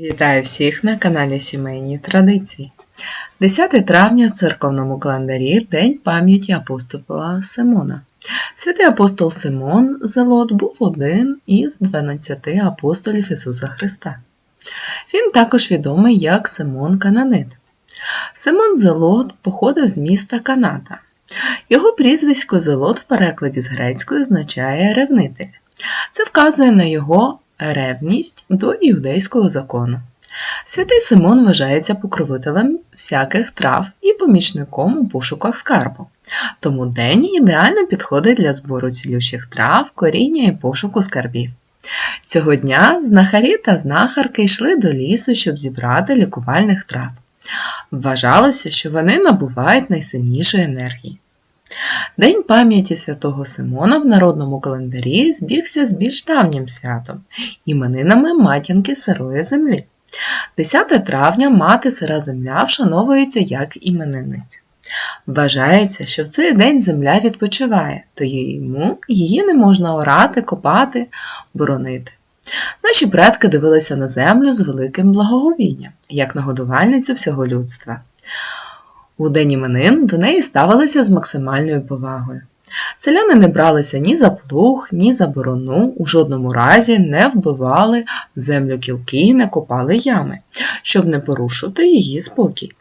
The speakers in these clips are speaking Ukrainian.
Вітаю всіх на каналі Сімейні Традиції. 10 травня в церковному календарі День пам'яті апостола Симона. Святий апостол Симон Зелот був один із 12 апостолів Ісуса Христа. Він також відомий як Симон Кананит. Симон Зелот походив з міста Каната. Його прізвисько Зелот в перекладі з грецької означає ревнитель. Це вказує на його ревність до іудейського закону. Святий Симон вважається покровителем всяких трав і помічником у пошуках скарбу. Тому день ідеально підходить для збору цілющих трав, коріння і пошуку скарбів. Цього дня знахарі та знахарки йшли до лісу, щоб зібрати лікувальних трав. Вважалося, що вони набувають найсильнішої енергії. День пам'яті святого Симона в народному календарі збігся з більш давнім святом іменинами матінки сирої землі. 10 травня мати сира земля вшановується як іменинниця. Вважається, що в цей день земля відпочиває, то йому її не можна орати, копати, боронити. Наші предки дивилися на землю з великим благоговінням, як на годувальницю всього людства. У день іменин до неї ставилися з максимальною повагою. Селяни не бралися ні за плуг, ні за борону, у жодному разі не вбивали в землю кілки і не копали ями, щоб не порушити її спокій.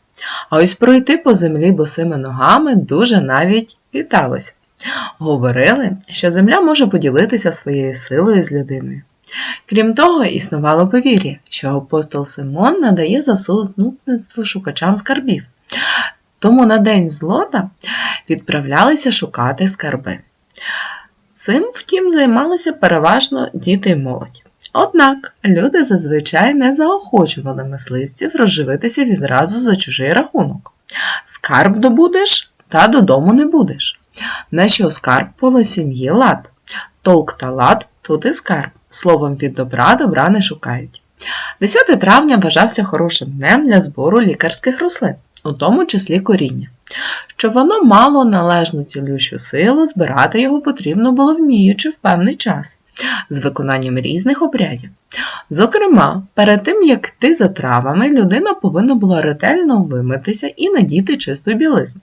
А ось пройти по землі босими ногами дуже навіть віталося. Говорили, що земля може поділитися своєю силою з людиною. Крім того, існувало повір'я, що апостол Симон надає засудництво шукачам скарбів. Тому на день злота відправлялися шукати скарби. Цим, втім, займалися переважно діти й молодь. Однак люди зазвичай не заохочували мисливців розживитися відразу за чужий рахунок. Скарб добудеш, та додому не будеш. На що скарб поло сім'ї лад? Толк та лад тут і скарб. Словом від добра добра не шукають. 10 травня вважався хорошим днем для збору лікарських рослин у тому числі коріння. Щоб воно мало належну цілющу силу, збирати його потрібно було вміючи в певний час, з виконанням різних обрядів. Зокрема, перед тим, як йти за травами, людина повинна була ретельно вимитися і надіти чисту білизну.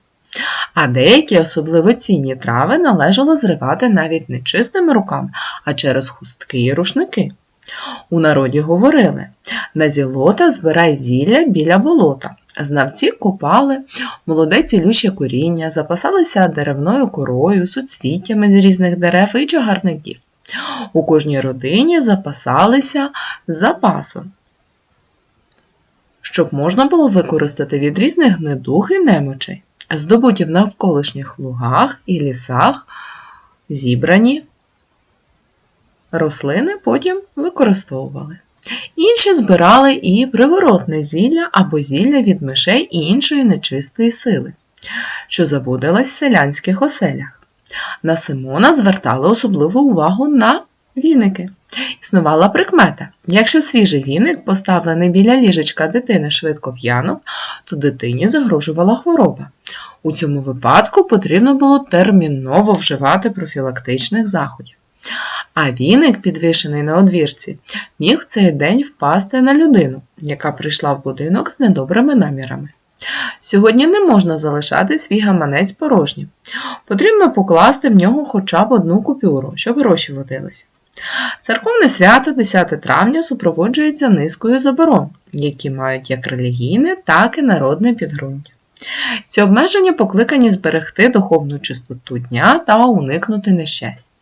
А деякі особливо цінні трави належало зривати навіть не чистими руками, а через хустки і рушники. У народі говорили на зілота збирай зілля біля болота. Знавці копали молоде цілюще коріння, запасалися деревною корою, суцвіттями з різних дерев і чагарників. У кожній родині запасалися запасом, щоб можна було використати від різних гнедух і немочей, здобуті в навколишніх лугах і лісах, зібрані рослини потім використовували. Інші збирали і приворотне зілля або зілля від мишей і іншої нечистої сили, що заводилась в селянських оселях. На Симона звертали особливу увагу на віники. Існувала прикмета. Якщо свіжий віник, поставлений біля ліжечка дитини, швидко в'янув, то дитині загрожувала хвороба. У цьому випадку потрібно було терміново вживати профілактичних заходів. А віник, підвішений на одвірці, міг в цей день впасти на людину, яка прийшла в будинок з недобрими намірами. Сьогодні не можна залишати свій гаманець порожнім. Потрібно покласти в нього хоча б одну купюру, щоб гроші водилися. Церковне свято 10 травня супроводжується низкою заборон, які мають як релігійне, так і народне підґрунтя. Ці обмеження покликані зберегти духовну чистоту дня та уникнути нещастя.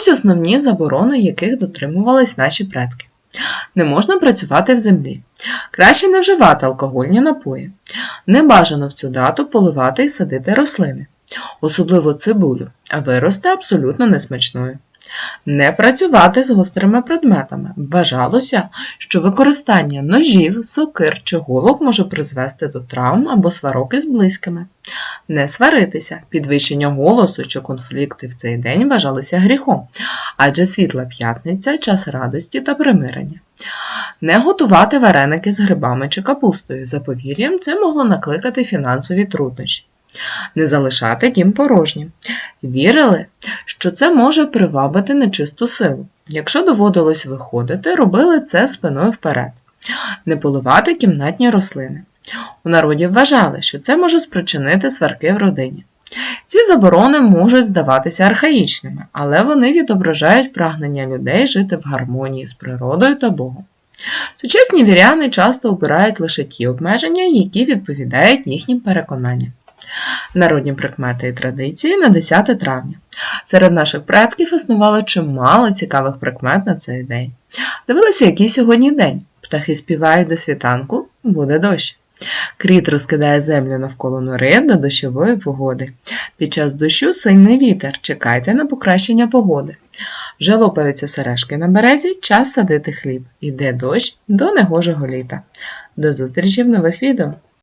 Ось основні заборони, яких дотримувались наші предки. Не можна працювати в землі. Краще не вживати алкогольні напої. Не бажано в цю дату поливати і садити рослини, особливо цибулю, а виросте абсолютно несмачною. Не працювати з гострими предметами. Вважалося, що використання ножів, сокир чи голок може призвести до травм або сварок із близькими. Не сваритися, підвищення голосу чи конфлікти в цей день вважалися гріхом, адже світла п'ятниця час радості та примирення. Не готувати вареники з грибами чи капустою. За повір'ям, це могло накликати фінансові труднощі. Не залишати дім порожнім. Вірили, що це може привабити нечисту силу. Якщо доводилось виходити, робили це спиною вперед. не поливати кімнатні рослини. У народі вважали, що це може спричинити сварки в родині. Ці заборони можуть здаватися архаїчними, але вони відображають прагнення людей жити в гармонії з природою та Богом. Сучасні віряни часто обирають лише ті обмеження, які відповідають їхнім переконанням. Народні прикмети і традиції на 10 травня. Серед наших предків існувало чимало цікавих прикмет на цей день. Дивилися, який сьогодні день. Птахи співають до світанку, буде дощ. Кріт розкидає землю навколо нори до дощової погоди. Під час дощу сильний вітер. Чекайте на покращення погоди. Вже лопаються сережки на березі, час садити хліб. Іде дощ до негожого літа. До зустрічі в нових відео!